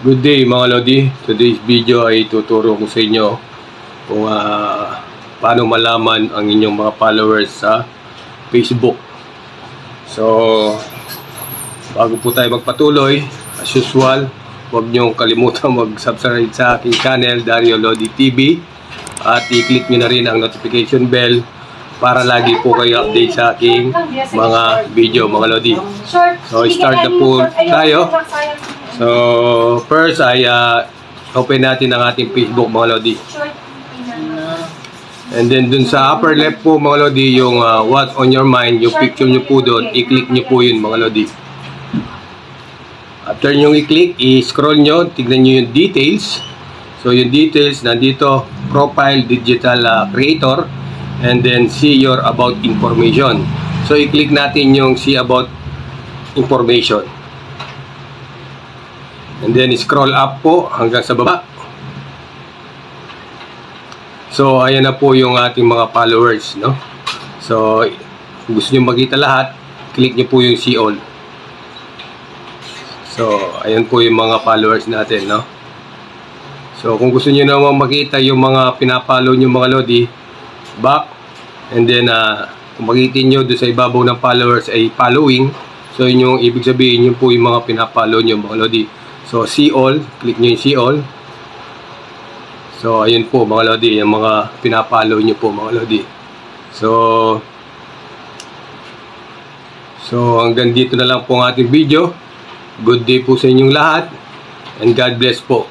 Good day mga Lodi. Today's video ay tuturo ko sa inyo kung ah, paano malaman ang inyong mga followers sa Facebook. So, bago po tayo magpatuloy, as usual, huwag niyong kalimutan mag-subscribe sa aking channel, Dario Lodi TV. At i-click niyo na rin ang notification bell para lagi po kayo update sa aking mga video mga Lodi. So, start na po tayo. So, first ay ah, open natin ang ating Facebook mga Lodi. And then dun sa upper left po mga Lodi, yung ah, what on your mind, yung picture nyo po doon, i-click nyo po yun mga Lodi. After nyo i-click, i-scroll nyo, tignan nyo yung details. So yung details, nandito, profile digital ah, creator, and then see your about information. So i-click natin yung see about information. And then scroll up po hanggang sa baba. So ayan na po yung ating mga followers, no? So kung gusto niyo makita lahat, click niyo po yung see all. So ayan po yung mga followers natin, no? So kung gusto niyo naman makita yung mga pinapollow niyo mga lodi, back and then ah, kung makikita niyo doon sa ibabaw ng followers ay following. So yun yung ibig sabihin yun po yung mga pinapollow niyo mga lodi. So see all, click niyo yung see all. So, ayun po mga Lodi, yung mga pinapollow nyo po mga Lodi. So, so hanggang dito na lang po ang ating video. Good day po sa inyong lahat and God bless po.